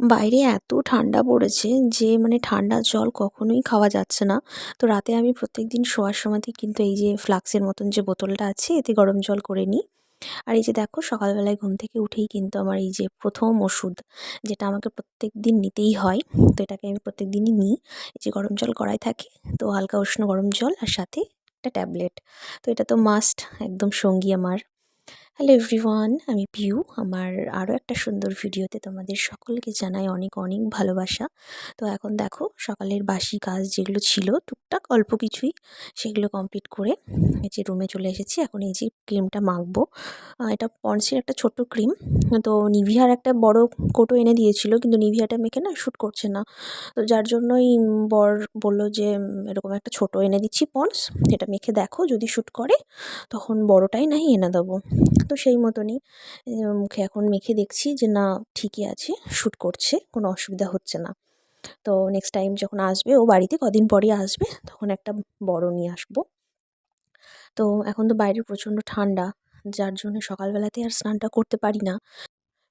বাইরে এত ঠান্ডা পড়েছে যে মানে ঠান্ডা জল কখনোই খাওয়া যাচ্ছে না। তো রাতে আমি প্রত্যেক দিন শোয়ার সময়তেই কিন্তু এই যে ফ্লাক্সের মতন যে বোতলটা আছে, এতে গরম জল করে নিই। আর এই যে দেখো, সকালবেলায় ঘুম থেকে উঠেই কিন্তু আমার এই যে প্রথম ওষুধ যেটা আমাকে প্রত্যেক দিন নিতেই হয়, তো এটাকে আমি প্রত্যেক দিনই নিই। এই যে গরম জল করাই থাকে, তো হালকা উষ্ণ গরম জল আর সাথে একটা ট্যাবলেট। তো এটা তো মাস্ট, একদম সঙ্গী আমার। হ্যালো এভরিওয়ান আমি পিউ। আমার আরও একটা সুন্দর ভিডিওতে তোমাদের সকলকে জানাই অনেক অনেক ভালোবাসা। তো এখন দেখো, সকালের বাসি কাজ যেগুলো ছিল, টুকটাক অল্প কিছুই সেগুলো কমপ্লিট করে এই যে রুমে চলে এসেছি। এখন এই যে ক্রিমটা মাখবো। এটা পন্সের একটা ছোট্ট ক্রিম তো নিভিয়ার একটা বড় কোটো এনে দিয়েছিল, কিন্তু নিভিয়াটা মেখে না শ্যুট করছে না। তো যার জন্যই বর বলল যে, এরকম একটা ছোট এনে দিচ্ছি পন্স, এটা মেখে দেখো, যদি শ্যুট করে, তখন বড়টাই নাই এনে দেবো। তো সেই মতনই। মুখে এখন মেখে দেখছি যে, না, ঠিকই আছে, শ্যুট করছে, কোনো অসুবিধা হচ্ছে না। তো নেক্সট টাইম যখন আসবে, ও বাড়িতে কদিন পরই আসবে, তখন একটা বড় নিয়ে আসব। তো এখন তো বাইরে প্রচণ্ড ঠান্ডা, যার জন্য সকালবেলাতে আর স্নানটা করতে পারি না।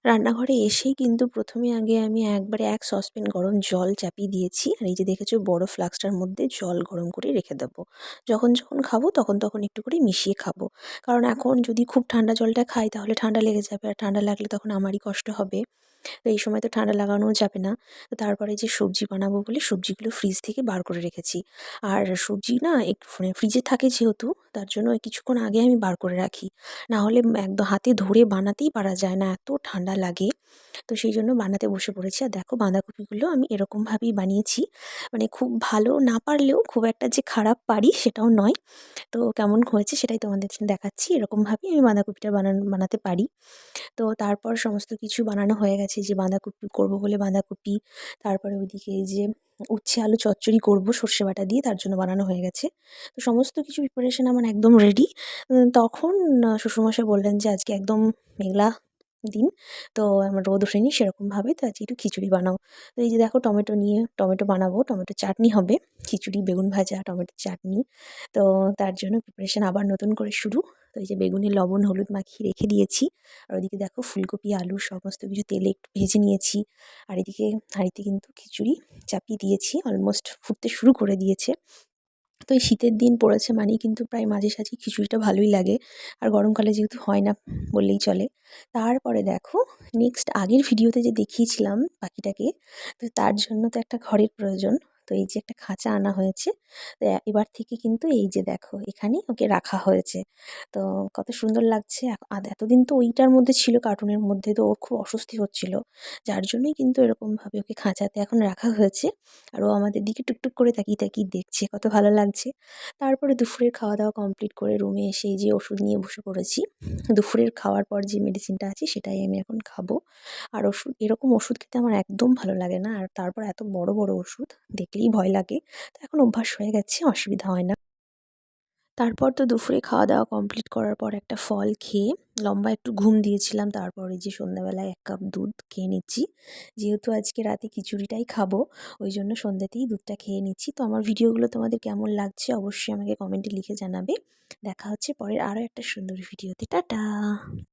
রান্নাঘরে এসেই কিন্তু প্রথমে আগে আমি একবারে এক সসপ্যান গরম জল চাপিয়ে দিয়েছি। আর এই যে দেখেছ, বড় ফ্লাক্সটার মধ্যে জল গরম করে রেখে দেবো। যখন যখন খাব, তখন তখন একটু করে মিশিয়ে খাব। কারণ এখন যদি খুব ঠান্ডা জলটা খাই, তাহলে ঠান্ডা লেগে যাবে। আর ঠান্ডা লাগলে তখন আমারই কষ্ট হবে। তো এই সময় তো ঠান্ডা লাগানোও যাবে না। তো তারপরে যে সবজি বানাবো বলে সবজিগুলো ফ্রিজ থেকে বার করে রেখেছি। আর সবজি না একটু মানে ফ্রিজে থাকে যেহেতু, তার জন্য কিছুক্ষণ আগে আমি বার করে রাখি। না হলে একদম হাতে ধরে বানাতেই পারা যায় না, এত ঠান্ডা লাগে। তো সেই জন্য বানাতে বসে পড়েছি। আর দেখো বাঁধাকপিগুলো আমি এরকমভাবেই বানিয়েছি। মানে খুব ভালো না পারলেও খুব একটা যে খারাপ পারি সেটাও নয়। তো কেমন হয়েছে সেটাই তোমাদের দেখাচ্ছি। এরকমভাবেই আমি বাঁধাকপিটা বানানো, বানাতে পারি। তো তারপর সমস্ত কিছু বানানো হয়ে গেছে। যে বাঁধাকপি করব বলে বাঁধাকপি, তারপরে ওইদিকে যে উচ্ছে আলু চচ্চড়ি করব সর্ষে বাটা দিয়ে, তার জন্য বানানো হয়ে গেছে। তো সমস্ত কিছু প্রিপারেশান আমার একদম রেডি তখন শ্বশুরমশাই বললেন যে আজকে একদম মেঘলা দিন, তো আমার রোদ ওঠেনি সেরকমভাবে তো আজকে একটু খিচুড়ি বানাও। তো এই যে দেখো টমেটো নিয়ে, টমেটো বানাবো, টমেটো চাটনি হবে, খিচুড়ি, বেগুন ভাজা, টমেটো চাটনি। তো তার জন্য প্রিপারেশান আবার নতুন করে শুরু। এই যে বেগুনে, লবণ, হলুদ মাখিয়ে রেখে দিয়েছি। আর ওদিকে দেখো ফুলকপি, আলু সমস্ত কিছু তেলে একটু ভেজে নিয়েছি। আর এদিকে হাঁড়িতে কিন্তু খিচুড়ি চাপিয়ে দিয়েছি অলমোস্ট ফুটতে শুরু করে দিয়েছে। তো এই শীতের দিন পড়েছে মানেই কিন্তু প্রায় মাঝে সাঝে খিচুড়িটা ভালোই লাগে। আর গরমকালে যেহেতু হয় না বললেই চলে। তারপরে দেখো নেক্সট আগের ভিডিওতে যে দেখিয়েছিলাম পাখিটাকে তো তার জন্য তো একটা ঘরের প্রয়োজন। তো এই যে একটা খাঁচা আনা হয়েছে। এবার থেকে কিন্তু এই যে দেখো, এখানেই ওকে রাখা হয়েছে। তো কত সুন্দর লাগছে। আর এতদিন তো ওইটার মধ্যে ছিল, কার্টুনের মধ্যে, তো ওর খুব অস্বস্তি হচ্ছিল। যার জন্যই কিন্তু এরকমভাবে ওকে খাঁচাতে এখন রাখা হয়েছে। আর ও আমাদের দিকে টুকটুক করে তাকিয়ে তাকিয়ে দেখছে, কত ভালো লাগছে। তারপরে দুপুরের খাওয়া দাওয়া কমপ্লিট করে রুমে এসে এই যে ওষুধ নিয়ে বসে পড়েছি। দুপুরের খাওয়ার পর যে মেডিসিনটা আছে, সেটাই আমি এখন খাব। আর ওষুধ, এরকম ওষুধ খেতে আমার একদম ভালো লাগে না। আর তারপর এত বড় বড় ওষুধ দেখলেই ভয় লাগে। তো এখন অভ্যাস হয়ে গেছে, অসুবিধা হয় না। তারপর তো দুপুরে খাওয়া দাওয়া কমপ্লিট করার পর একটা ফল খেয়ে লম্বা একটু ঘুম দিয়েছিলাম। তারপরে যে সন্ধ্যাবেলায় এক কাপ দুধ খেয়ে নিচ্ছি। যেহেতু আজকে রাতে খিচুড়িটাই খাব, ওই জন্য সন্ধ্যাতেই দুধটা খেয়ে নিচ্ছি। তো আমার ভিডিওগুলো তোমাদের কেমন লাগছে অবশ্যই আমাকে কমেন্টে লিখে জানাবে। দেখা হচ্ছে পরের আরও একটা সুন্দর ভিডিওতে। টাটা!